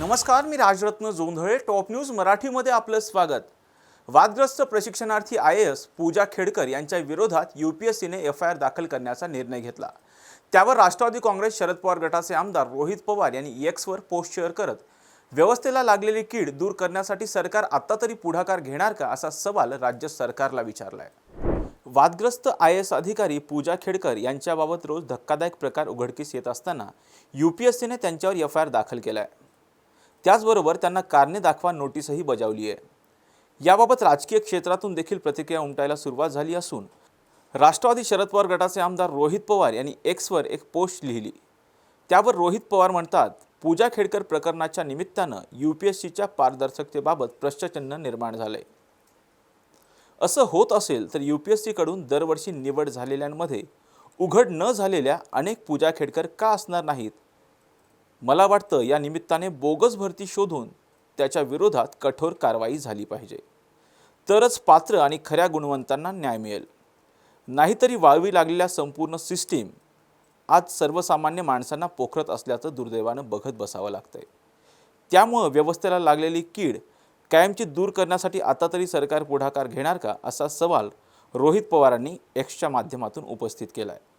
नमस्कार मी Rajratna Jondhale top news मराठीमध्ये आपलं स्वागत. वादग्रस्त प्रशिक्षणार्थी I A S Pooja Khedkar यांच्या विरोधात यू पी एस सीने एफ आय आर दाखल करण्याचा निर्णय घेतला. त्यावर राष्ट्रवादी काँग्रेस शरद पवार गटाचे आमदार रोहित पवार यांनी एक्सवर पोस्ट शेअर करत व्यवस्थेला लागलेली कीड दूर करण्यासाठी सरकार आत्ता तरी पुढाकार घेणार का असा सवाल राज्य सरकारला विचारला आहे वादग्रस्त आय एस अधिकारी पूजा खेडकर यांच्याबाबत रोज धक्कादायक प्रकार उघडकीस येत असताना यू पी एस सीने त्यांच्यावर एफ आय आर दाखल केला आहे त्याचबरोबर त्यांना कारणे दाखवा नोटीसही बजावली आहे. याबाबत राजकीय क्षेत्रातून देखील प्रतिक्रिया उमटायला सुरुवात झाली असून राष्ट्रवादी शरद पवार गटाचे आमदार रोहित पवार यांनी एक्सवर एक पोस्ट लिहिली. त्यावर रोहित पवार म्हणतात पूजा खेडकर प्रकरणाच्या निमित्तानं यू पी एस सीच्या पारदर्शकतेबाबत प्रश्नचिन्ह निर्माण झालं आहे असं होत असेल तर यू पी एस सीकडून दरवर्षी निवड झालेल्यांमध्ये उघड न झालेल्या अनेक पूजा खेडकर का असणार नाहीत? मला वाटतं या निमित्ताने बोगस भरती शोधून त्याच्या विरोधात कठोर कारवाई झाली पाहिजे. तरच पात्र आणि खऱ्या गुणवंतांना न्याय मिळेल. नाहीतरी वाळवी लागलेल्या संपूर्ण सिस्टीम आज सर्वसामान्य माणसांना पोखरत असल्याचं दुर्दैवानं बघत बसावं लागतंय. त्यामुळं व्यवस्थेला लागलेली कीड कायमची दूर करण्यासाठी आता तरी सरकार पुढाकार घेणार का असा सवाल रोहित पवारांनी एक्सच्या माध्यमातून उपस्थित केला आहे